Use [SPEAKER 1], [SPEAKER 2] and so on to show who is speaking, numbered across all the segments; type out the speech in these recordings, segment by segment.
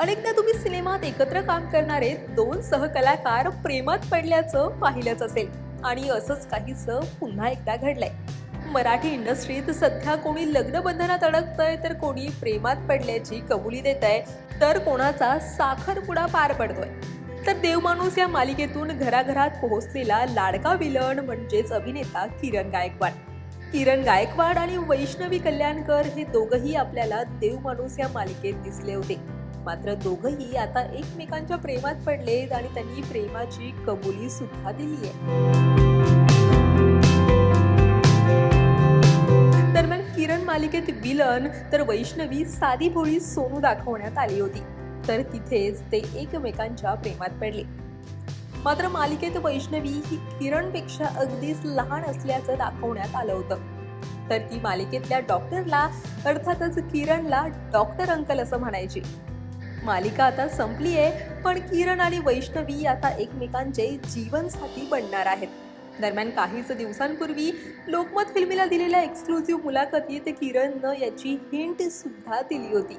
[SPEAKER 1] अनेकदा तुम्ही सिनेमात एकत्र काम करणारे दोन सहकलाकार प्रेमात पडल्याचं पाहिलंच असेल. आणि असंच काहीसं पुन्हा एकदा घडलंय. मराठी इंडस्ट्रीत सध्या कोणी लग्न बंधनात अडकतंय तर कोणी प्रेमात पडल्याची कबुली देत आहे तर कोणाचा साखरपुडा पार पडतोय. तर देवमाणूस या मालिकेतून घराघरात पोहोचलेला लाडका विलन म्हणजेच अभिनेता किरण गायकवाड. किरण गायकवाड आणि वैष्णवी कल्याणकर हे दोघंही आपल्याला देवमाणूस या मालिकेत दिसले होते. मात्र दोघंही आता एकमेकांच्या प्रेमात पडलेत आणि त्यांनी प्रेमाची कबुली सुद्धा दिली आहे. दरम्यान किरण मालिकेत विलन तर वैष्णवी साधी भोळी सोनू दाखवण्यात आली होती. तर तिथेच ते एकमेकांच्या प्रेमात पडले. मात्र मालिकेत वैष्णवी ही किरणपेक्षा अगदीच लहान असल्याचं दाखवण्यात आलं होतं. तर ती मालिकेतल्या डॉक्टरला अर्थातच किरणला डॉक्टर अंकल असं म्हणायची. मालिका आता संपली आहे पण किरण आणि वैष्णवी आता एकमेकांचे जीवनसाथी बनणार आहेत. दरम्यान काहीच दिवसांपूर्वी लोकमत फिल्मीला दिलेल्या एक्सक्लुझिव्ह मुलाखतीत किरणनं याची हिंट सुद्धा दिली होती.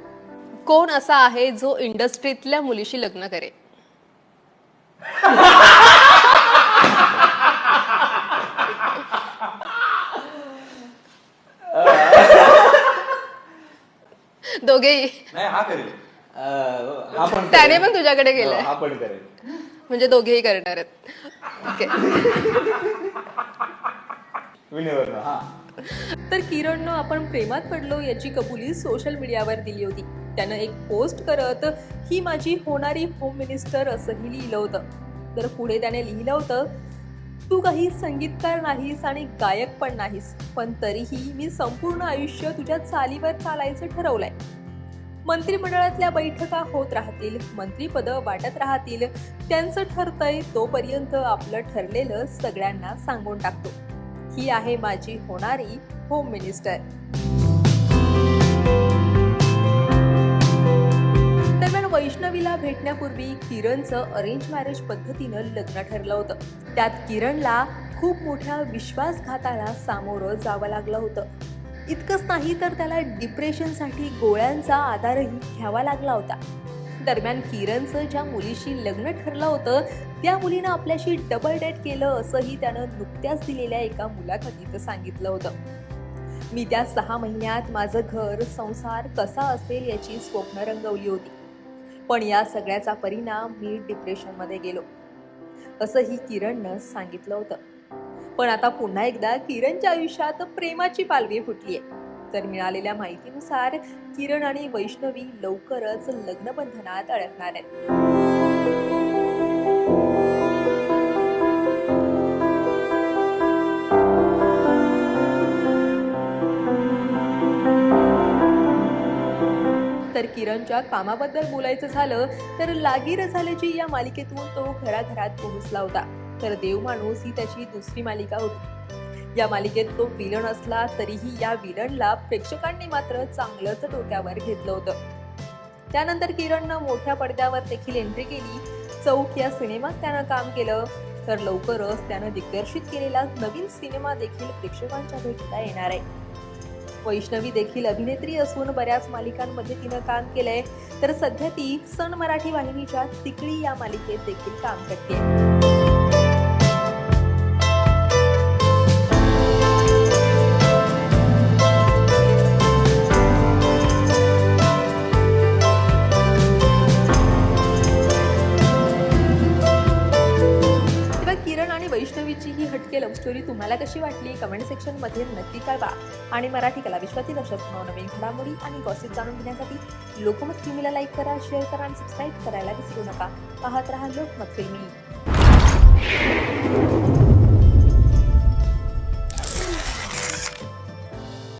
[SPEAKER 2] कोण असा आहे जो इंडस्ट्रीतल्या मुलीशी लग्न करेल? दोघेही.
[SPEAKER 3] नाही हा करेल.
[SPEAKER 4] हा पण
[SPEAKER 2] त्याने. पण तुझ्याकडे केलंय.
[SPEAKER 4] हो, हा पण करेल
[SPEAKER 2] म्हणजे दोघेही करणार आहेत ओके.
[SPEAKER 4] हा
[SPEAKER 1] तर किरणनं आपण प्रेमात पडलो याची कबुली सोशल मीडियावर दिली होती त्यानं एक पोस्ट करत ही माझी होणारी होम मिनिस्टर असंही लिहिलं होतं तर पुढे त्याने लिहिलं होतं तू काही संगीतकार नाहीस आणि गायक पण नाहीस पण तरीही मी संपूर्ण आयुष्य तुझ्या चालीवर चालायचं ठरवलंय मंत्रिमंडळातल्या बैठका होत राहतील मंत्रीपदं वाटत राहतील त्यांचं ठरतंय तोपर्यंत आपलं ठरलेलं सगळ्यांना सांगून टाकतो. ही आहे माझी होणारी होम मिनिस्टर दरम्यान वैष्णवीला भेटण्यापूर्वी किरणचं अरेंज मॅरेज पद्धतीनं लग्न ठरलं होतं. त्यात किरणला खूप मोठ्या विश्वासघाताला सामोरं जावं लागलं होतं. इतकंच नाही तर त्याला डिप्रेशनसाठी गोळ्यांचा आधारही घ्यावा लागला होता. दरम्यान किरणचं ज्या मुलीशी लग्न ठरलं होतं त्या मुलीनं आपल्याशी डबल डेट केलं असंही त्यानं नुकत्याच दिलेल्या एका मुलाखतीत सांगितलं होतं. मी त्या सहा महिन्यात माझं घर संसार कसा असेल याची स्वप्न रंगवली होती. पण या सगळ्याचा परिणाम मी डिप्रेशनमध्ये गेलो. असंही किरणनं सांगितलं होतं. पण आता पुन्हा एकदा किरणच्या आयुष्यात प्रेमाची पालवी फुटली आहे तर मिळालेल्या माहितीनुसार किरण आणि वैष्णवी लवकरच लग्नबंधनात अडकणार आहेत. तर किरणच्या कामाबद्दल बोलायचं झालं तर लागीर झाल्याची या मालिकेतून तो घराघरात पोहोचला होता. तर देव माणूस ही त्याची दुसरी मालिका होती. या मालिकेत तो विलन असला तरीही या विलनला प्रेक्षकांनी मात्र चांगलंच डोक्यावर घेतलं होतं. त्यानंतर किरणनं मोठ्या पडद्यावर देखील एंट्री केली. चौक या सिनेमात त्यानं काम केलं. तर लवकरच त्यानं दिग्दर्शित केलेला नवीन सिनेमा देखील प्रेक्षकांच्या भेटीला येणार आहे. वैष्णवी देखील अभिनेत्री असून बऱ्याच मालिकांमध्ये तिनं काम केलंय. तर सध्या ती सण मराठी वाहिनीच्या तिकडी या मालिकेत देखील काम करते स्टोरी तुम्हाला कशी वाटली? कमेंट सेक्शनमध्ये नक्की कळवा. आणि मराठी कला विश्वातील अशाच नवनवीन घडामोडी आणि गॉसिप जाणून घेण्यासाठी लोकमत फिल्मीला लाईक करा शेअर करा आणि सबस्क्राईब करायला विसरू नका. पाहत रहा लोकमत फिल्मी